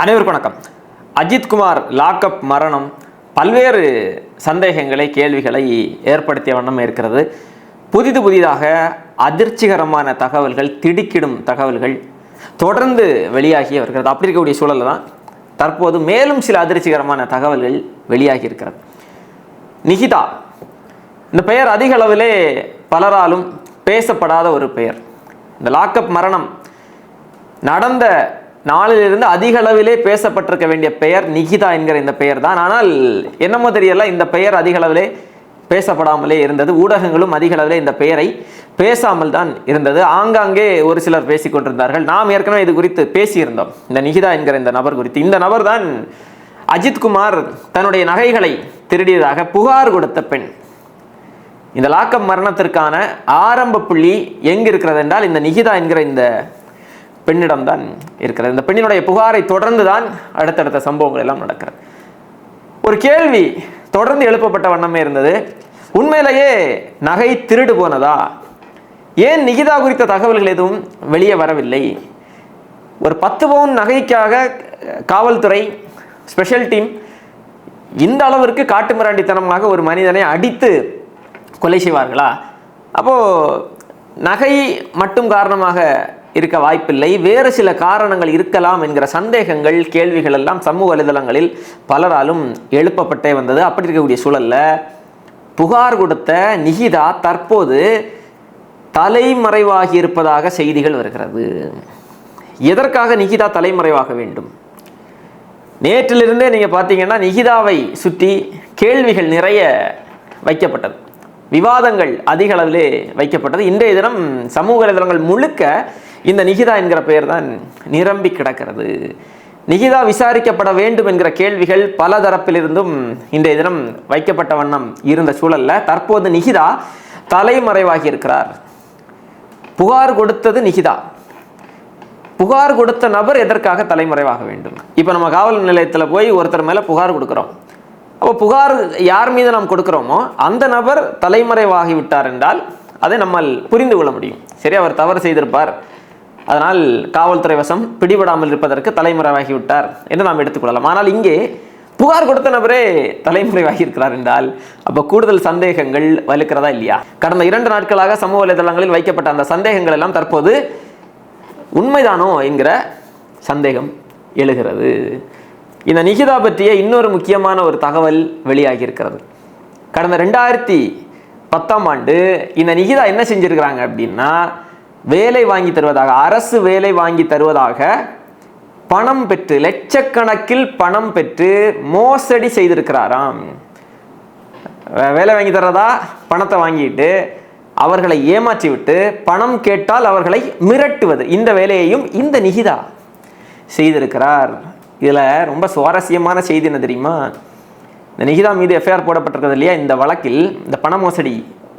அனைவருக்கும் வணக்கம். அஜித்குமார் லாக்அப் மரணம் பல்வேறு சந்தேகங்களை கேள்விகளை ஏற்படுத்திய வண்ணம் இருக்கிறது. புதிது புதிதாக அதிர்ச்சிகரமான தகவல்கள் திடுக்கிடும் தகவல்கள் தொடர்ந்து வெளியாகி வருகிறது. அப்படி இருக்கக்கூடிய சூழலில் தான் தற்போது மேலும் சில அதிர்ச்சிகரமான தகவல்கள் வெளியாகி இருக்கிறது. நிகிதா இந்த பெயர் அதிக அளவிலே பலராலும் பேசப்படாத ஒரு பெயர். இந்த லாக்அப் மரணம் நடந்த நாளிலிருந்து அதிக அளவிலே பேசப்பட்டிருக்க வேண்டிய பெயர் நிகிதா என்கிற இந்த பெயர் தான் ஆனால் என்னமோ தெரியல இந்த பெயர் அதிக அளவிலே பேசப்படாமலே இருந்தது. ஊடகங்களும் அதிக அளவிலே இந்த பெயரை பேசாமல் தான் இருந்தது. ஆங்காங்கே ஒரு சிலர் பேசிக்கொண்டிருந்தார்கள் நாம் ஏற்கனவே இது குறித்து பேசியிருந்தோம். இந்த நிகிதா என்கிற இந்த நபர் குறித்து. இந்த நபர் தான் அஜித்குமார் தன்னுடைய நகைகளை திருடியதாக புகார் கொடுத்த பெண். இந்த லாக்கம் மரணத்திற்கான ஆரம்ப புள்ளி எங்கு இருக்கிறது என்றால் இந்த நிகிதா என்கிற இந்த பெண்ணிடம் தான் இருக்கிறது. இந்த பெண்ணினுடைய புகாரை தொடர்ந்து தான் அடுத்தடுத்த சம்பவங்கள் எல்லாம் நடக்கிறது. ஒரு கேள்வி தொடர்ந்து எழுப்பப்பட்ட வண்ணமே இருந்தது. உண்மையிலேயே நகை திருடு போனதா? ஏன் நிகிதா குறித்த தகவல்கள் எதுவும் வெளியே வரவில்லை? ஒரு பத்து பவுன் நகைக்காக காவல்துறை ஸ்பெஷல் டீம் இந்த அளவிற்கு காட்டு மிராண்டித்தனமாக ஒரு மனிதனை அடித்து கொலை செய்வார்களா? அப்போது நகை மட்டும் காரணமாக இருக்க வாய்ப்பில்லை. வேறு சில காரணங்கள் இருக்கலாம் என்கிற சந்தேகங்கள் கேள்விகள் எல்லாம் சமூக வலைதளங்களில் பலராலும் எழுப்பப்பட்டே வந்தது. அப்படி இருக்கக்கூடிய சூழல்ல புகார் கொடுத்த நிகிதா தற்போது தலைமறைவாகி இருப்பதாக செய்திகள் வருகிறது. எதற்காக நிகிதா தலைமறைவாக வேண்டும்? நேற்றிலிருந்தே நீங்கள் பார்த்தீங்கன்னா நிகிதாவை சுற்றி கேள்விகள் நிறைய வைக்கப்பட்டது. விவாதங்கள் அதிக அளவிலே வைக்கப்பட்டது. இன்றைய தினம் சமூக வலைதளங்கள் முழுக்க இந்த நிகிதா என்கிற பெயர் தான் நிரம்பி கிடக்கிறது. நிகிதா விசாரிக்கப்பட வேண்டும் என்கிற கேள்விகள் பல தரப்பிலிருந்தும் இன்றைய தினம் வைக்கப்பட்ட வண்ணம் இருந்த சூழல்ல தற்போது நிகிதா தலைமறைவாகி இருக்கிறார். புகார் கொடுத்தது நிகிதா. புகார் கொடுத்த நபர் எதற்காக தலைமறைவாக வேண்டும்? இப்போ நம்ம காவல் நிலையத்தில் போய் ஒருத்தர் மேலே புகார் கொடுக்குறோம். அப்போ புகார் யார் மீது நாம் கொடுக்குறோமோ அந்த நபர் தலைமறைவாகிவிட்டார் என்றால் அதை நம்மால் புரிந்து கொள்ள முடியும். சரி அவர் தவறு செய்திருப்பார். அதனால் காவல்துறை வசம் பிடிபடாமல் இருப்பதற்கு தலைமறைவாகிவிட்டார் என்று நாம் எடுத்துக்கொள்ளலாம் ஆனால் இங்கே புகார் கொடுத்த நபரே தலைமறைவாகி இருக்கிறார் என்றால் அப்போ கூடுதல் சந்தேகங்கள் வலுக்கிறதா இல்லையா? கடந்த இரண்டு நாட்களாக சமூக வலைதளங்களில் வைக்கப்பட்ட அந்த சந்தேகங்கள் எல்லாம் தற்போது உண்மைதானோ என்கிற சந்தேகம் எழுகிறது. இந்த நிகிதா பற்றிய இன்னொரு முக்கியமான ஒரு தகவல் வெளியாகியிருக்கிறது. கடந்த ரெண்டாயிரத்தி பத்தாம் ஆண்டு இந்த நிகிதா என்ன செஞ்சுருக்கிறாங்க அப்படின்னா வேலை வாங்கி தருவதாக அரசு வேலை வாங்கி தருவதாக பணம் பெற்று லட்சக்கணக்கில் பணம் பெற்று மோசடி செய்திருக்கிறாராம். வே- வேலை வாங்கி தர்றதா? பணத்தை வாங்கிட்டு அவர்களை ஏமாற்றி விட்டு பணம் கேட்டால் அவர்களை மிரட்டுவது. இந்த வேலையையும் இந்த நிகிதா செய்திருக்கிறார். இதில் ரொம்ப சுவாரஸ்யமான செய்தி என்ன தெரியுமா? இந்த நிகிதா மீது எஃப்ஐஆர் போடப்பட்டிருக்கிறது இல்லையா? இந்த வழக்கில் இந்த பண மோசடி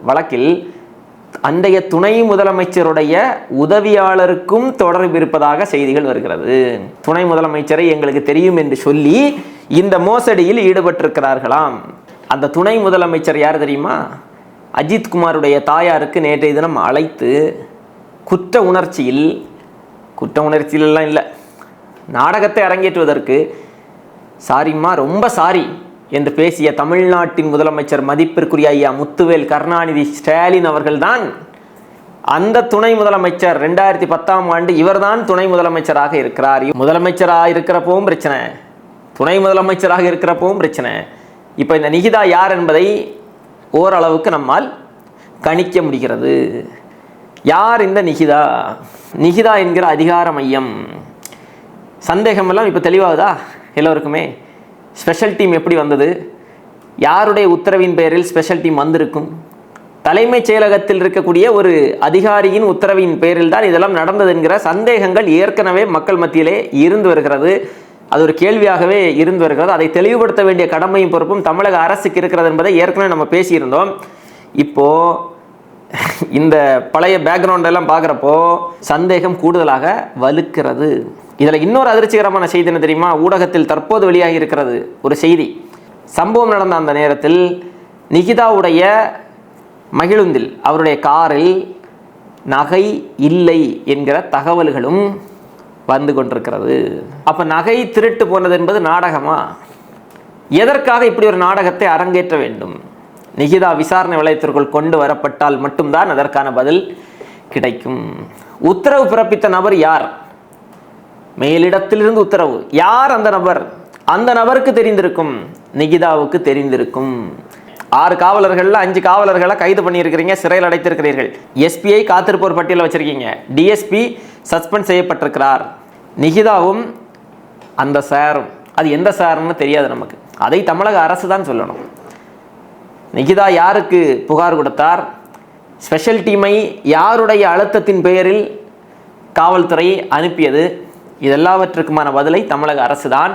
வழக்கில் அன்றைய துணை முதலமைச்சருடைய உதவியாளருக்கும் தொடர்பு இருப்பதாக செய்திகள் வருகிறது. துணை முதலமைச்சரை எங்களுக்கு தெரியும் என்று சொல்லி இந்த மோசடியில் ஈடுபட்டிருக்கிறார்களாம். அந்த துணை முதலமைச்சர் யார் தெரியுமா? அஜித் குமாருடைய தாயாருக்கு நேற்றைய தினம் அழைத்து குற்ற உணர்ச்சியில் குற்ற உணர்ச்சியிலெல்லாம் இல்லை. நாடகத்தை அரங்கேற்றுவதற்கு சாரிம்மா ரொம்ப சாரி என்று பேசிய தமிழ்நாட்டின் முதலமைச்சர் மதிப்பிற்குரிய ஐயா முத்துவேல் கருணாநிதி ஸ்டாலின் அவர்கள்தான் அந்த துணை முதலமைச்சர். ரெண்டாயிரத்தி பத்தாம் ஆண்டு இவர்தான் துணை முதலமைச்சராக இருக்கிறார். முதலமைச்சராக இருக்கிறப்பவும் பிரச்சனை. துணை முதலமைச்சராக இருக்கிறப்பவும் பிரச்சனை. இப்போ இந்த நிகிதா யார் என்பதை ஓரளவுக்கு நம்மால் கணிக்க முடிகிறது. யார் இந்த நிகிதா? நிகிதா என்கிற அதிகார மையம். சந்தேகமெல்லாம் இப்போ தெளிவாகுதா? எல்லோருக்குமே? ஸ்பெஷல் டீம் எப்படி வந்தது? யாருடைய உத்தரவின் பெயரில் ஸ்பெஷல் டீம் வந்திருக்கும்? தலைமைச் செயலகத்தில் இருக்கக்கூடிய ஒரு அதிகாரியின் உத்தரவின் பெயரில் தான் இதெல்லாம் நடந்தது என்கிற சந்தேகங்கள் ஏற்கனவே மக்கள் மத்தியிலே இருந்து வருகிறது. அது ஒரு கேள்வியாகவே இருந்து வருகிறது. அதை தெளிவுபடுத்த வேண்டிய கடமையும் பொறுப்பும் தமிழக அரசுக்கு இருக்கிறது என்பதை ஏற்கனவே நம்ம பேசியிருந்தோம். இப்போ இந்த பழைய பேக்ரவுண்டெல்லாம் பார்க்குறப்போ சந்தேகம் கூடுதலாக வலுக்கிறது. இதில் இன்னொரு அதிர்ச்சிகரமான செய்தி என்ன தெரியுமா? ஊடகத்தில் தற்போது வெளியாகி இருக்கிறது ஒரு செய்தி. சம்பவம் நடந்த அந்த நேரத்தில் நிகிதாவுடைய மகிழுந்தில் அவருடைய காரில் நகை இல்லை என்கிற தகவல்களும் வந்து கொண்டிருக்கிறது. அப்போ நகை திருட்டு போனது என்பது நாடகமா? எதற்காக இப்படி ஒரு நாடகத்தை அரங்கேற்ற வேண்டும்? நிகிதா விசாரணை வளையத்திற்குள் கொண்டு வரப்பட்டால் மட்டும்தான் அதற்கான பதில் கிடைக்கும். உத்தரவு பிறப்பித்த நபர் யார்? மேலிடத்திலிருந்து உத்தரவு. யார் அந்த நபர்? அந்த நபருக்கு தெரிந்திருக்கும். நிகிதாவுக்கு தெரிந்திருக்கும். ஆறு காவலர்கள்ல அஞ்சு காவலர்களை கைது பண்ணியிருக்கிறீங்க சிறையில் அடைத்திருக்கிறீர்கள். எஸ்பிஐ காத்திருப்போர் பட்டியலில் வச்சிருக்கீங்க. டிஎஸ்பி சஸ்பெண்ட் செய்யப்பட்டிருக்கிறார். நிகிதாவும் அந்த சாரும். அது எந்த சாருன்னு தெரியாது நமக்கு. அதை தமிழக அரசு தான் சொல்லணும். நிகிதா யாருக்கு புகார் கொடுத்தார்? ஸ்பெஷல் டீமை யாருடைய அழுத்தத்தின் பெயரில் காவல்துறை அனுப்பியது? இதெல்லாவற்றுக்குமான பதிலை தமிழக அரசு தான்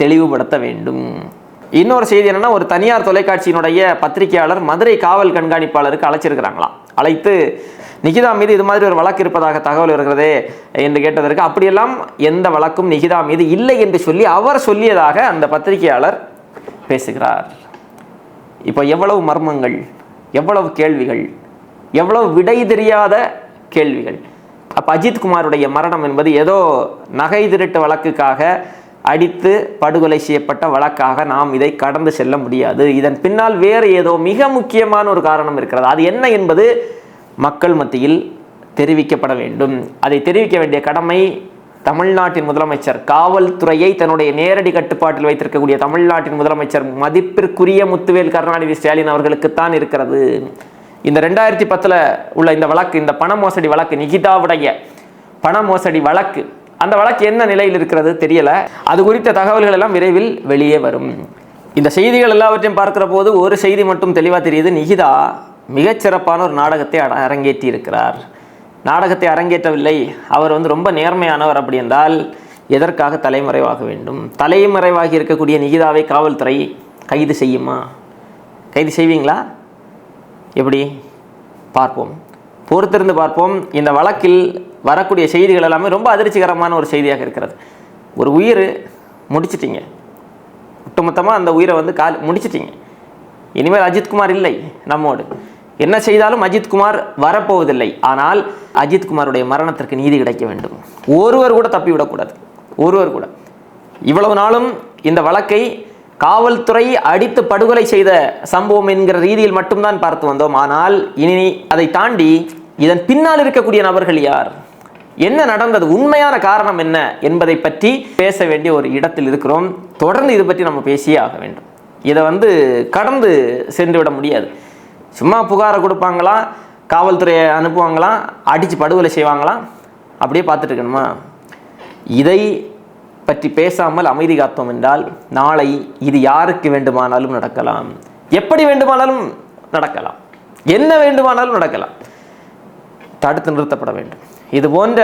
தெளிவுபடுத்த வேண்டும். இன்னொரு செய்தி என்னன்னா ஒரு தனியார் தொலைக்காட்சியினுடைய பத்திரிகையாளர் மதுரை காவல் கண்காணிப்பாளருக்கு அழைச்சிருக்கிறாங்களாம் அழைத்து நிகிதா மீது இது மாதிரி ஒரு வழக்கு இருப்பதாக தகவல் இருக்கிறதே என்று கேட்டதற்கு அப்படியெல்லாம் எந்த வழக்கும் நிகிதா மீது இல்லை என்று சொல்லி அவர் சொல்லியதாக அந்த பத்திரிகையாளர் பேசுகிறார். இப்போ எவ்வளவு மர்மங்கள் எவ்வளவு கேள்விகள் எவ்வளவு விடை தெரியாத கேள்விகள் அப்போ அஜித் குமாருடைய மரணம் என்பது ஏதோ நகை திருட்டு வழக்குக்காக அடித்து படுகொலை செய்யப்பட்ட வழக்காக நாம் இதை கடந்து செல்ல முடியாது. இதன் பின்னால் வேறு ஏதோ மிக முக்கியமான ஒரு காரணம் இருக்கிறது. அது என்ன என்பது மக்கள் மத்தியில் தெரிவிக்கப்பட வேண்டும். அதை தெரிவிக்க வேண்டிய கடமை தமிழ்நாட்டின் முதலமைச்சர். காவல்துறையை தன்னுடைய நேரடி கட்டுப்பாட்டில் வைத்திருக்கக்கூடிய தமிழ்நாட்டின் முதலமைச்சர் மதிப்பிற்குரிய முத்துவேல் கருணாநிதி ஸ்டாலின் அவர்களுக்குத்தான் இருக்கிறது. இந்த ரெண்டாயிரத்தி பத்தில் உள்ள இந்த வழக்கு இந்த பண மோசடி வழக்கு நிகிதாவுடைய பண மோசடி வழக்கு அந்த வழக்கு என்ன நிலையில் இருக்கிறது தெரியலை. அது குறித்த தகவல்கள் எல்லாம் விரைவில் வெளியே வரும். இந்த செய்திகள் எல்லாவற்றையும் பார்க்குற போது ஒரு செய்தி மட்டும் தெளிவாக தெரியுது. நிகிதா மிகச்சிறப்பான ஒரு நாடகத்தை அரங்கேற்றி இருக்கிறார் நாடகத்தை அரங்கேற்றவில்லை. அவர் வந்து ரொம்ப நேர்மையானவர் அப்படி என்றால் எதற்காக தலைமறைவாக வேண்டும்? தலைமறைவாகி இருக்கக்கூடிய நிகிதாவை காவல்துறை கைது செய்யுமா? கைது செய்வீங்களா? எப்படி? பார்ப்போம். பொறுத்திருந்து பார்ப்போம். இந்த வழக்கில் வரக்கூடிய செய்திகள் எல்லாமே ரொம்ப அதிர்ச்சிகரமான ஒரு செய்தியாக இருக்கிறது. ஒரு உயிர் முடிச்சிட்டிங்க. ஒட்டுமொத்தமாக அந்த உயிரை வந்து கால் முடிச்சிட்டிங்க. இனிமேல் அஜித்குமார் இல்லை நம்மோடு. என்ன செய்தாலும் அஜித்குமார் வரப்போவதில்லை. ஆனால் அஜித்குமாருடைய மரணத்திற்கு நீதி கிடைக்க வேண்டும். ஒருவர் கூட தப்பிவிடக்கூடாது. ஒருவர் கூட. இவ்வளவு நாளும் இந்த வழக்கை காவல்துறை அடித்து படுகொலை செய்த சம்பவம் என்கிற ரீதியில் மட்டும்தான் பார்த்து வந்தோம். ஆனால் இனி அதை தாண்டி இதன் பின்னால் இருக்கக்கூடிய நபர்கள் யார்? என்ன நடந்தது? உண்மையான காரணம் என்ன என்பதை பற்றி பேச வேண்டிய ஒரு இடத்தில் இருக்கிறோம். தொடர்ந்து இது பற்றி நம்ம பேசியே ஆக வேண்டும். இதை வந்து கடந்து சென்று விட முடியாது. சும்மா புகாரை கொடுப்பாங்களா? காவல்துறையை அனுப்புவாங்களாம் அடித்து படுகொலை செய்வாங்களாம் அப்படியே பார்த்துட்டு இருக்கணுமா? இதை பற்றி பேசாமல் அமைதி காத்தோம் என்றால் நாளை இது யாருக்கு வேண்டுமானாலும் நடக்கலாம். எப்படி வேண்டுமானாலும் நடக்கலாம். என்ன வேண்டுமானாலும் நடக்கலாம். தடுத்து நிறுத்தப்பட வேண்டும். இது போன்ற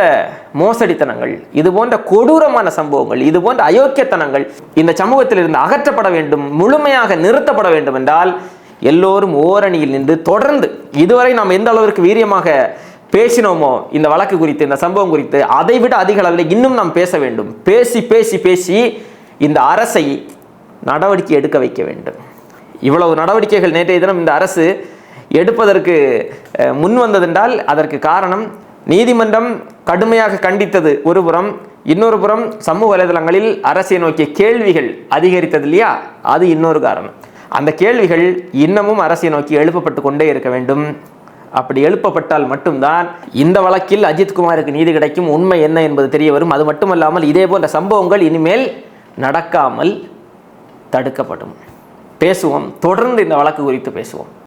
மோசடித்தனங்கள் இது போன்ற கொடூரமான சம்பவங்கள் இது போன்ற அயோக்கியத்தனங்கள் இந்த சமூகத்தில் இருந்து அகற்றப்பட வேண்டும் முழுமையாக நிறுத்தப்பட வேண்டும் என்றால் எல்லோரும் ஓரணியில் நின்று தொடர்ந்து இதுவரை நாம் எந்த அளவிற்கு வீரியமாக பேசினோமோ இந்த வழக்கு குறித்து இந்த சம்பவம் குறித்து அதை விட அதிக அளவில் இன்னும் நாம் பேச வேண்டும். பேசி பேசி பேசி இந்த அரசை நடவடிக்கை எடுக்க வைக்க வேண்டும். இவ்வளவு நடவடிக்கைகள் நேற்றைய தினம் இந்த அரசு எடுப்பதற்கு முன் வந்ததென்றால் அதற்கு காரணம் நீதிமன்றம் கடுமையாக கண்டித்தது ஒரு புறம் இன்னொரு புறம் சமூக வலைதளங்களில் அரசை நோக்கிய கேள்விகள் அதிகரித்தது இல்லையா? அது இன்னொரு காரணம். அந்த கேள்விகள் இன்னமும் அரசை நோக்கி எழுப்பப்பட்டு கொண்டே இருக்க வேண்டும். அப்படி எழுப்பப்பட்டால் மட்டும்தான் இந்த வழக்கில் அஜித் குமாருக்கு நீதி கிடைக்கும். உண்மை என்ன என்பது தெரிய வரும். அது மட்டுமல்லாமல் இதே போன்ற சம்பவங்கள் இனிமேல் நடக்காமல் தடுக்கப்படும். பேசுவோம். தொடர்ந்து இந்த வழக்கு குறித்து பேசுவோம்.